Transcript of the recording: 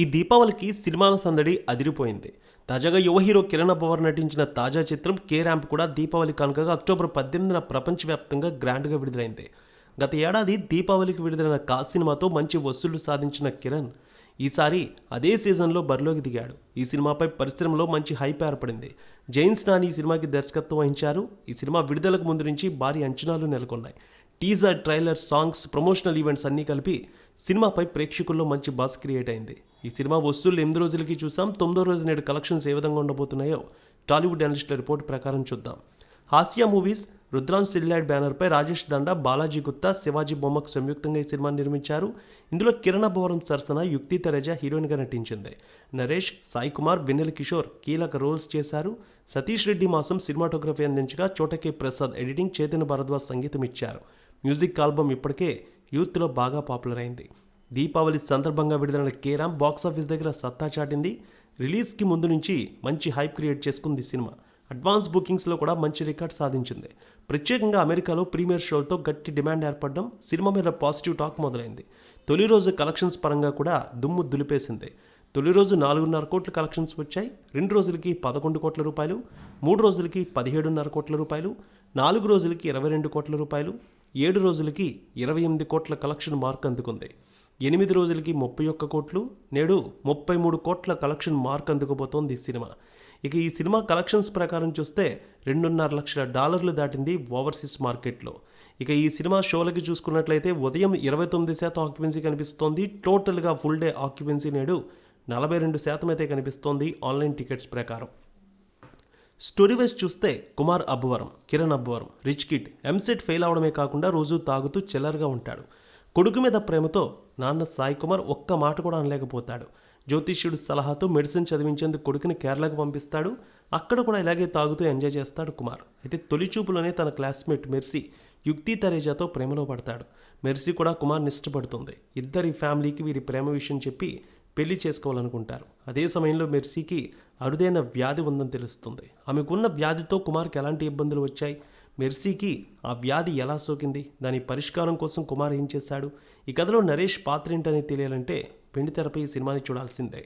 ఈ దీపావళికి సినిమాల సందడి అదిరిపోయింది. తాజాగా యువ హీరో కిరణ్ అబ్బవర్ నటించిన తాజా చిత్రం కే ర్యాంప్ కూడా దీపావళి కానుకగా అక్టోబర్ పద్దెనిమిదిన ప్రపంచవ్యాప్తంగా గ్రాండ్గా విడుదలైంది. గత ఏడాది దీపావళికి విడుదలైన కా సినిమాతో మంచి వసూళ్ళు సాధించిన కిరణ్ ఈసారి అదే సీజన్లో బరిలోకి దిగాడు. ఈ సినిమాపై పరిశ్రమలో మంచి హైప్ ఏర్పడింది. జైన్స్ నాని ఈ సినిమాకి దర్శకత్వం వహించారు. ఈ సినిమా విడుదలకు ముందు నుంచి భారీ అంచనాలు నెలకొన్నాయి. Teaser trailer songs promotional events అన్నీ కలిపి సినిమాపై ప్రేక్షకుల్లో మంచి బాస్ క్రియేట్ అయింది. ఈ సినిమా వస్తువులు ఎనిమిది రోజులకి చూసాం. తొమ్మిదో రోజు నేడు కలెక్షన్స్ ఏ విధంగా ఉండబోతున్నాయో టాలీవుడ్ అనలిస్టుల రిపోర్ట్ ప్రకారం చూద్దాం. హాస్యా మూవీస్ రుద్రాన్ సిల్లాడ్ బ్యానర్పై రాజేష్ దండా బాలాజీ గుత్తా శివాజీ బొమ్మకు సంయుక్తంగా ఈ సినిమాని నిర్మించారు. ఇందులో కిరణ భవరం సరసన యుక్తి తరేజ హీరోయిన్గా నటించింది. నరేష్ సాయి కుమార్ వెన్నెల కిషోర్ కీలక రోల్స్ చేశారు. సతీష్ రెడ్డి మాసం సినిమాటోగ్రఫీ అందించగా చోటకే ప్రసాద్ ఎడిటింగ్ చేతన భరద్వాజ్ సంగీతం ఇచ్చారు మ్యూజిక్ ఆల్బమ్ ఇప్పటికే యూత్లో బాగా పాపులర్ అయింది. దీపావళి సందర్భంగా విడుదలైన కేరామ్ బాక్సాఫీస్ దగ్గర సత్తా చాటింది. రిలీజ్కి ముందు నుంచి మంచి హైప్ క్రియేట్ చేసుకుంది సినిమా. అడ్వాన్స్ బుకింగ్స్లో కూడా మంచి రికార్డ్ సాధించింది. ప్రత్యేకంగా అమెరికాలో ప్రీమియర్ షోలతో గట్టి డిమాండ్ ఏర్పడడం సినిమా మీద పాజిటివ్ టాక్ మొదలైంది. తొలి రోజు కలెక్షన్స్ పరంగా కూడా దుమ్ము దులిపేసింది. తొలి రోజు నాలుగున్నర కోట్ల కలెక్షన్స్ వచ్చాయి. రెండు రోజులకి పదకొండు కోట్ల రూపాయలు మూడు రోజులకి పదిహేడున్నర కోట్ల రూపాయలు నాలుగు రోజులకి ఇరవై రెండు కోట్ల రూపాయలు ఏడు రోజులకి ఇరవై ఎనిమిది కోట్ల కలెక్షన్ మార్క్ అందుకుంది. ఎనిమిది రోజులకి ముప్పై ఒక్క కోట్లు నేడు ముప్పై మూడు కోట్ల కలెక్షన్ మార్క్ అందుకుపోతోంది ఈ సినిమా. ఇక ఈ సినిమా కలెక్షన్స్ ప్రకారం చూస్తే రెండున్నర లక్షల డాలర్లు దాటింది ఓవర్సీస్ మార్కెట్లో. ఇక ఈ సినిమా షోలకి చూసుకున్నట్లయితే ఉదయం ఇరవై తొమ్మిది శాతం ఆక్యుపెన్సీ కనిపిస్తోంది. టోటల్గా ఫుల్ డే ఆక్యుపెన్సీ నేడు నలభై రెండు శాతం అయితే కనిపిస్తోంది ఆన్లైన్ టికెట్స్ ప్రకారం. స్టోరీ వైజ్ చూస్తే Kumar Abbavaram Kiran Abbavaram rich kid EAMCET fail అవడమే కాకుండా రోజు తాగుతూ చిల్లరగా ఉంటాడు. కొడుకు మీద ప్రేమతో నాన్న సాయి కుమార్ ఒక్క మాట కూడా అనలేకపోతాడు. జ్యోతిష్యుడి సలహాతో మెడిసిన్ చదివించేందుకు కొడుకుని కేరళకు పంపిస్తాడు. అక్కడ కూడా ఇలాగే తాగుతూ ఎంజాయ్ చేస్తాడు కుమార్. అయితే తొలిచూపులోనే తన క్లాస్మేట్ మెర్సీ యుక్తి తరేజాతో ప్రేమలో పడతాడు. మెర్సీ కూడా కుమార్ని ఇష్టపడుతుంది. ఇద్దరి ఫ్యామిలీకి వీరి ప్రేమ విషయం చెప్పి పెళ్ళి చేసుకోవాలనుకుంటారు. అదే సమయంలో మెర్సీకి అరుదైన వ్యాధి ఉందని తెలుస్తుంది. ఆమెకున్న వ్యాధితో కుమార్కి ఎలాంటి ఇబ్బందులు వచ్చాయి? మెర్సీకి ఆ వ్యాధి ఎలా సోకింది? దాని పరిష్కారం కోసం కుమార్ ఏం చేశాడు? ఈ కథలో నరేష్ పాత్ర ఏంటనేది తెలియాలంటే పెండి తెరపై ఈ సినిమాని చూడాల్సిందే.